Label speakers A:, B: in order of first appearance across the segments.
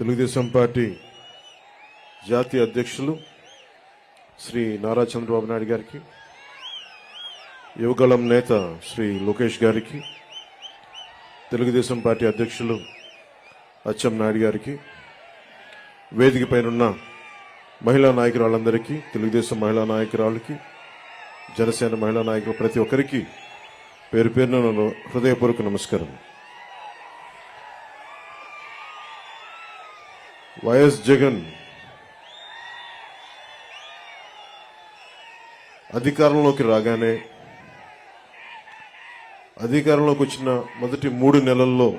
A: Telugu Desam party జాతీయ అధ్యక్షులు శ్రీ నారా చంద్రబాబు నాయుడు గారికి యువగళం నేత శ్రీ లోకేష్ గారికి తెలుగుదేశం పార్టీ అధ్యక్షులు అచ్చెం నాయుడు గారికి వేదిక పైనున్న మహిళా నాయకురాళ్ళందరికీ తెలుగుదేశం మహిళా నాయకురాళ్ళకి జనసేన మహిళా నాయకులు ప్రతి ఒక్కరికి పేరు పేరున హృదయపూర్వక నమస్కారం. వైఎస్ జగన్ అధికారంలోకి రాగానే అధికారంలోకి వచ్చిన మొదటి మూడు నెలల్లో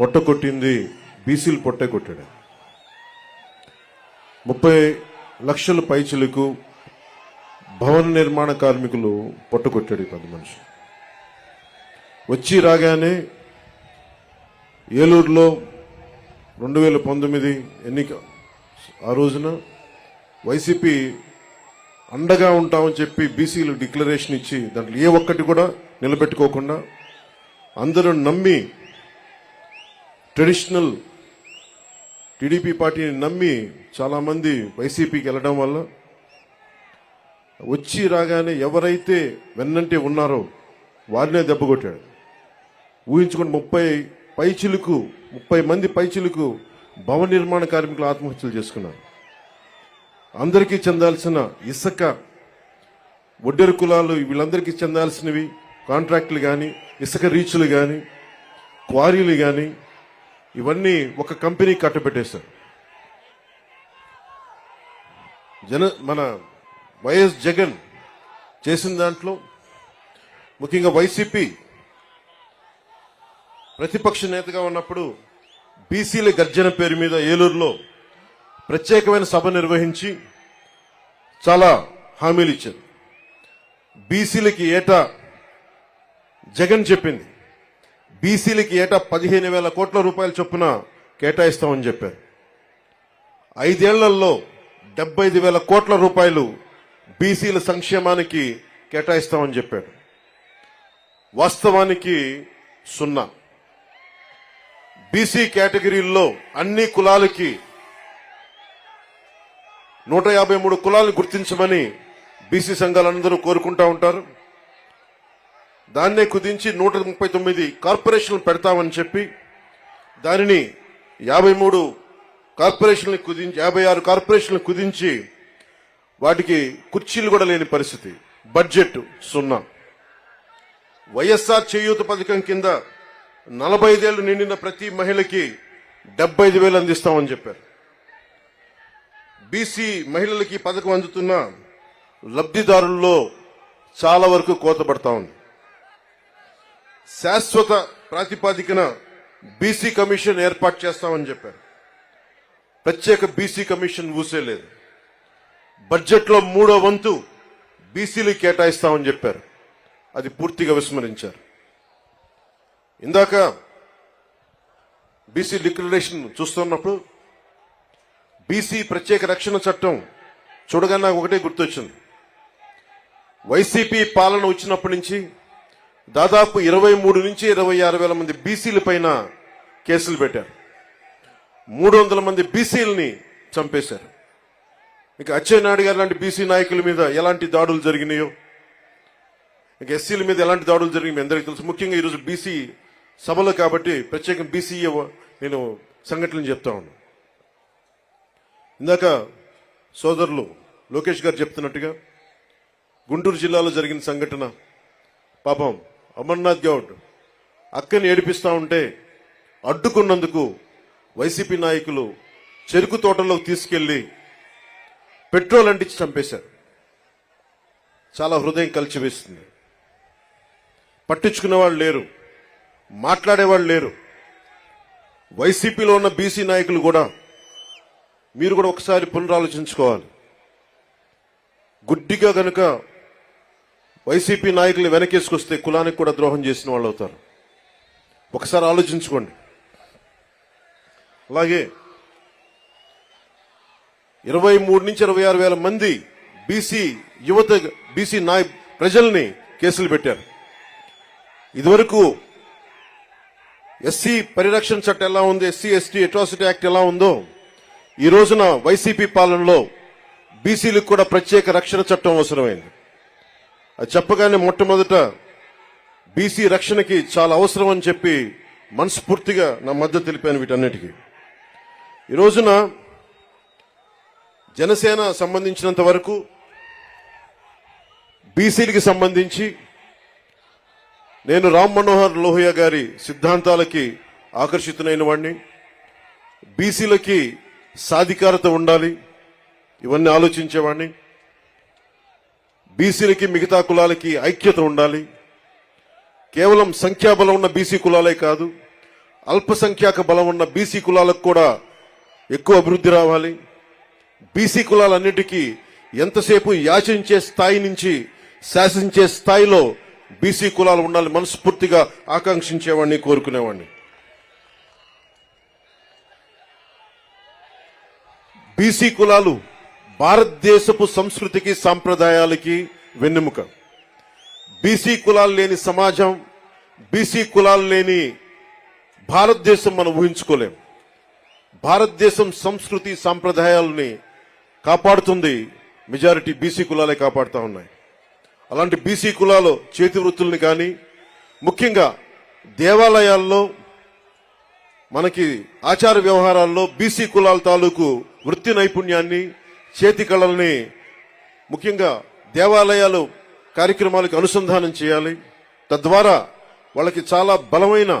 A: పొట్ట కొట్టింది బీసీలు పొట్టే కొట్టాడు. ముప్పై లక్షల పైచలకు భవన నిర్మాణ కార్మికులు పొట్టకొట్టాడు ఈ మనిషి. వచ్చి రాగానే ఏలూరులో రెండు వేల పంతొమ్మిది ఎన్నిక. ఆ రోజున వైసీపీ అండగా ఉంటామని చెప్పి బీసీలు డిక్లరేషన్ ఇచ్చి దాంట్లో ఏ ఒక్కటి కూడా నిలబెట్టుకోకుండా అందరూ నమ్మి ట్రెడిషనల్ టీడీపీ పార్టీని నమ్మి చాలామంది వైసీపీకి వెళ్ళడం వల్ల వచ్చి రాగానే ఎవరైతే వెన్నంటే ఉన్నారో వారినే దెబ్బకొట్టాడు ఊహించుకుని ముప్పై పైచిలుకు ముప్పై మంది పైచిలుకు భవన నిర్మాణ కార్మికులు ఆత్మహత్యలు చేసుకున్నారు. అందరికీ చెందాల్సిన ఇసుక ఒడ్డెరు కులాలు వీళ్ళందరికీ చెందాల్సినవి కాంట్రాక్టులు కానీ ఇసుక రీచ్లు కానీ క్వారీలు కానీ ఇవన్నీ ఒక కంపెనీ కట్టబెట్టేశారు. జన మన వైఎస్ జగన్ చేసిన దాంట్లో ముఖ్యంగా వైసీపీ ప్రతిపక్ష నేతగా ఉన్నప్పుడు బీసీల గర్జన పేరు మీద ఏలూరులో ప్రత్యేకమైన సభ నిర్వహించి చాలా హామీలు ఇచ్చారు. బీసీలకి ఏటా జగన్ చెప్పింది. బీసీలకి ఏటా పదిహేను వేల కోట్ల రూపాయల చొప్పున కేటాయిస్తామని చెప్పారు. ఐదేళ్ళలో డెబ్బై ఐదు వేల కోట్ల రూపాయలు బీసీల సంక్షేమానికి కేటాయిస్తామని చెప్పాడు వాస్తవానికి సున్నా. బీసీ కేటగిరీల్లో అన్ని కులాలకి నూట యాభై మూడు కులాలను గుర్తించమని బీసీ సంఘాలందరూ కోరుకుంటా ఉంటారు. దాన్నే కుదించి నూట ముప్పై తొమ్మిది కార్పొరేషన్లు పెడతామని చెప్పి దానిని యాభై మూడు కార్పొరేషన్లు కుదించి యాభై ఆరు కార్పొరేషన్లు కుదించి వాటికి కుర్చీలు కూడా లేని పరిస్థితి. బడ్జెట్ సున్నా. వైఎస్ఆర్ చేయూత పథకం కింద నలభై ఐదేళ్ళు నిండిన ప్రతి మహిళకి డెబ్బై ఐదు వేలు అందిస్తామని చెప్పారు. బీసీ మహిళలకి పథకం అందుతున్న లబ్ధిదారుల్లో చాలా వరకు కోతపడతా ఉంది. శాశ్వత ప్రాతిపాదికన బీసీ కమిషన్ ఏర్పాటు చేస్తామని చెప్పారు. ప్రత్యేక బీసీ కమిషన్ ఊసేలేదు బడ్జెట్లో మూడో వంతు బీసీలు కేటాయిస్తామని చెప్పారు. అది పూర్తిగా విస్మరించారు. ఇందాక బీసీ లిక్విడేషన్ చూస్తున్నప్పుడు బీసీ ప్రత్యేక రక్షణ చట్టం చూడగానే నాకు ఒకటే గుర్తొచ్చింది. వైసీపీ పాలన వచ్చినప్పటి నుంచి దాదాపు ఇరవై మూడు నుంచి ఇరవై ఆరు వేల మంది బీసీల పైన కేసులు పెట్టారు. మూడు వందల మంది బీసీలని చంపేశారు. ఇక అచ్చెన్నాయుడు గారు లాంటి బీసీ నాయకుల మీద ఎలాంటి దాడులు జరిగినాయో ఇక ఎస్సీల మీద ఎలాంటి దాడులు జరిగినాయి మీ అందరికీ తెలుసు. ముఖ్యంగా ఈరోజు బీసీ సభలో కాబట్టి ప్రత్యేకం బీసీ నేను సంఘటనలు చెప్తా ఉన్నాను ఇందాక సోదరులు లోకేష్ గారు చెప్తున్నట్టుగా గుంటూరు జిల్లాలో జరిగిన సంఘటన పాపం అమర్నాథ్ గౌడ్ అక్కని ఏడిపిస్తూ ఉంటే అడ్డుకున్నందుకు వైసీపీ నాయకులు చెరుకు తోటలోకి తీసుకెళ్ళి పెట్రోల్ అంటించి చంపేశారు. చాలా హృదయం కలిచివేస్తుంది. పట్టించుకునేవాళ్ళు లేరు. మాట్లాడేవాళ్ళు లేరు. వైసీపీలో ఉన్న బీసీ నాయకులు కూడా మీరు కూడా ఒకసారి పునరాలోచించుకోవాలి. గుడ్డిగా గనుక వైసీపీ నాయకులు వెనకేసుకొస్తే కులానికి కూడా ద్రోహం చేసిన వాళ్ళు అవుతారు. ఒకసారి ఆలోచించుకోండి. అలాగే ఇరవై మూడు నుంచి ఇరవై ఆరు వేల మంది బీసీ యువత బీసీ నాయ ప్రజల్ని కేసులు పెట్టారు. ఇదివరకు ఎస్సీ పరిరక్షణ చట్టం ఎలా ఉంది? ఎస్సీ ఎస్టీ అట్రాసిటీ యాక్ట్ ఎలా ఉందో? ఈ రోజున వైసీపీ పాలనలో బీసీలకు కూడా ప్రత్యేక రక్షణ చట్టం అవసరమైంది. అది చెప్పగానే మొట్టమొదట బీసీ రక్షణకి చాలా అవసరం అని చెప్పి మనస్ఫూర్తిగా నా మద్దతు తెలిపాను వీటన్నిటికీ. ఈ రోజున జనసేన సంబంధించినంత వరకు బీసీలకి సంబంధించి నేను రామ్ మనోహర్ లోహియా గారి సిద్ధాంతాలకి ఆకర్షితునైన వాడిని బీసీలకి సాధికారత ఉండాలి ఇవన్నీ ఆలోచించేవాడిని బీసీలకి మిగతా కులాలకి ఐక్యత ఉండాలి. కేవలం సంఖ్యాబలం ఉన్న బీసీ కులాలే కాదు అల్పసంఖ్యాక బలం ఉన్న బీసీ కులాలకు కూడా ఎక్కువ అభివృద్ధి రావాలి. బీసీ కులాలన్నిటికీ ఎంతసేపు యాచించే స్థాయి నుంచి శాసించే స్థాయిలో బీసీ కులాలు ఉండాలి మనస్ఫూర్తిగా ఆకాంక్షించేవాడిని కోరుకునేవాడిని. బీసీ కులాలు భారతదేశపు సంస్కృతికి సాంప్రదాయాలకి వెన్నెముక. బీసీ కులాలు లేని సమాజం బీసీ కులాలు లేని భారతదేశం మనం ఊహించుకోలేం. భారతదేశం సంస్కృతి సాంప్రదాయాలని కాపాడుతుంది మెజారిటీ బీసీ కులాలే కాపాడుతూ ఉన్నాయి. అలాంటి బీసీ కులాలు చేతి వృత్తుల్ని కానీ ముఖ్యంగా దేవాలయాల్లో మనకి ఆచార వ్యవహారాల్లో బీసీ కులాల తాలూకు వృత్తి నైపుణ్యాన్ని చేతి కళల్ని ముఖ్యంగా దేవాలయాలు కార్యక్రమాలకు అనుసంధానం చేయాలి. తద్వారా వాళ్ళకి చాలా బలమైన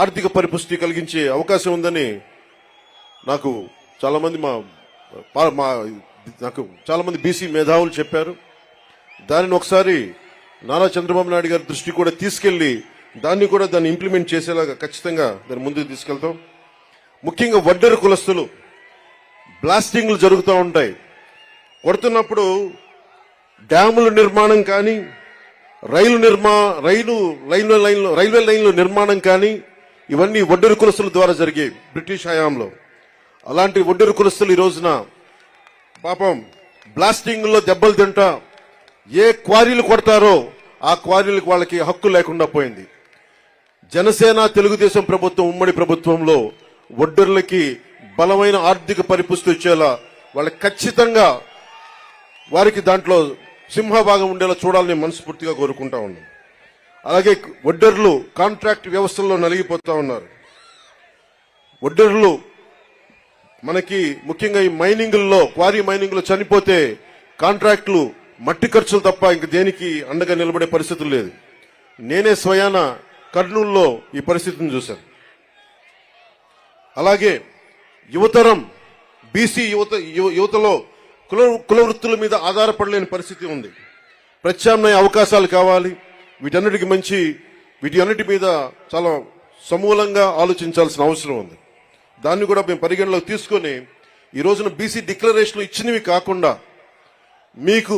A: ఆర్థిక పరిపుష్టి కలిగించే అవకాశం ఉందని నాకు చాలామంది మా మా నాకు చాలామంది బీసీ మేధావులు చెప్పారు. దానిని ఒకసారి నారా చంద్రబాబు నాయుడు గారి దృష్టి కూడా తీసుకెళ్ళి దాన్ని కూడా దాన్ని ఇంప్లిమెంట్ చేసేలాగా ఖచ్చితంగా దాన్ని ముందుకు తీసుకెళ్తాం. ముఖ్యంగా వడ్డరు కులస్తులు బ్లాస్టింగ్లు జరుగుతూ ఉంటాయి. కొడుతున్నప్పుడు డ్యాముల నిర్మాణం కానీ రైలు నిర్మా రైలు రైల్వే లైన్లు రైల్వే లైన్ల నిర్మాణం కానీ ఇవన్నీ వడ్డరు కులస్తుల ద్వారా జరిగాయి బ్రిటిష్ హయాంలో. అలాంటి వడ్డరు కులస్తులు ఈ రోజున పాపం బ్లాస్టింగ్లో దెబ్బలు తింటా ఏ క్వారీలు కొడతారో ఆ క్వారీలకు వాళ్ళకి హక్కు లేకుండా పోయింది. జనసేన తెలుగుదేశం ప్రభుత్వం ఉమ్మడి ప్రభుత్వంలో ఒడ్డర్లకి బలమైన ఆర్థిక పరిపుష్టి వచ్చేలా వాళ్ళకి ఖచ్చితంగా వారికి దాంట్లో సింహభాగం ఉండేలా చూడాలని మనస్ఫూర్తిగా కోరుకుంటా ఉన్నాం. అలాగే ఒడ్డర్లు కాంట్రాక్ట్ వ్యవస్థల్లో నలిగిపోతా ఉన్నారు. ఒడ్డర్లు మనకి ముఖ్యంగా ఈ మైనింగ్ల్లో క్వారీ మైనింగ్లో చనిపోతే కాంట్రాక్టులు మట్టి ఖర్చులు తప్ప ఇంక దేనికి అండగా నిలబడే పరిస్థితులు లేదు. నేనే స్వయాన కర్నూలులో ఈ పరిస్థితిని చూశాను. అలాగే యువతరం బీసీ యువత యువతలో కుల కులవృత్తుల మీద ఆధారపడలేని పరిస్థితి ఉంది. ప్రత్యామ్నాయ అవకాశాలు కావాలి. వీటన్నిటికి మంచి వీటి అన్నిటి మీద చాలా సమూలంగా ఆలోచించాల్సిన అవసరం ఉంది. దాన్ని కూడా మేము పరిగణలోకి తీసుకొని ఈ రోజున బీసీ డిక్లరేషన్లు ఇచ్చినవి కాకుండా మీకు